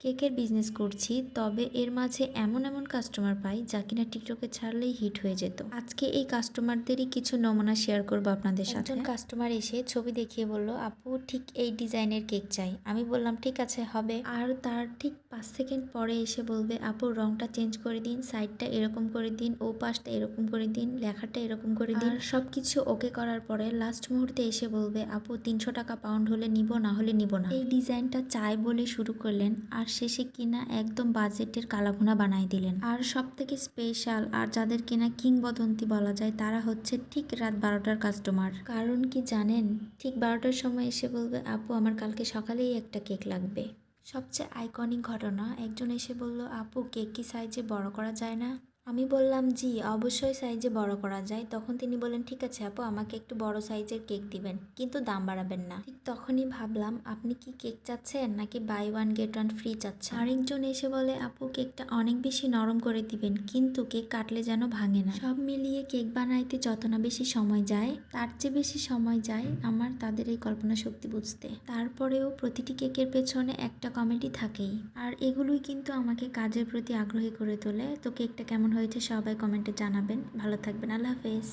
কেকের বিজনেস করছি তবে এর মাঝে এমন এমন কাস্টমার পাই যা কিনা টিকটকে ছাড়লেই হিট হয়ে যেত। আজকে এই কাস্টমারদেরই কিছু নমুনা শেয়ার করব আপনাদের সাথে। একজন কাস্টমার এসে ছবি দেখিয়ে বলল আপু ঠিক এই ডিজাইনের কেক চাই। আমি বললাম ঠিক আছে হবে। আর তার ঠিক পাঁচ সেকেন্ড পরে এসে বলবে আপু রংটা চেঞ্জ করে দিন সাইডটা এরকম করে দিন ও পাশটা এরকম করে দিন লেখাটা এরকম করে দিন। সব কিছু ওকে করার পরে লাস্ট মুহূর্তে এসে বলবে আপু তিনশো টাকা পাউন্ড হলে নিব না হলে নিব না। এই ডিজাইনটা চাই বলে শুরু করলেন আর শেষে কিনা একদম বাজেটের কালাভুনা বানাই দিলেন। আর সব থেকে স্পেশাল আর যাদের কিনা কিংবদন্তি বলা যায়, তারা হচ্ছে ঠিক রাত বারোটার কাস্টমার কারণ কি জানেন? ঠিক বারোটার সময় এসে বলবে, আপু, আমার কালকে সকালেই একটা কেক লাগবে। সবচেয়ে আইকনিক ঘটনা, একজন এসে বলল, আপু, কেক কি সাইজে বড় করা যায় না? আমি বললাম, জি, অবশ্যই সাইজে বড় করা যায়। তখন তিনি বললেন, ঠিক আছে আপু, আমাকে একটু বড় সাইজের কেক দিবেন, কিন্তু দাম বাড়াবেন না। ঠিক তখনই ভাবলাম, আপনি কি কেক চাচ্ছেন নাকি buy one, get one, free চাচ্ছেন? আরেকজন এসে বলে, আপু, কেকটা অনেক বেশি নরম করে দিবেন, কিন্তু কেক কাটলে যেন ভাঙে না। সব মিলিয়ে কেক বানাইতে যত না বেশি সময় যায়, তার চেয়ে বেশি সময় যায় আমার তাদের এই কল্পনা শক্তি বুঝতে। তারপরেও প্রতিটি কেকের পেছনে একটা কমেডি থাকেই, আর এগুলোই কিন্তু আমাকে কাজের প্রতি আগ্রহী করে তোলে। তো কেকটা কেমন হয়েছে সবাই কমেন্টে জানাবেন। ভালো থাকবেন আল্লাহ হাফেজ।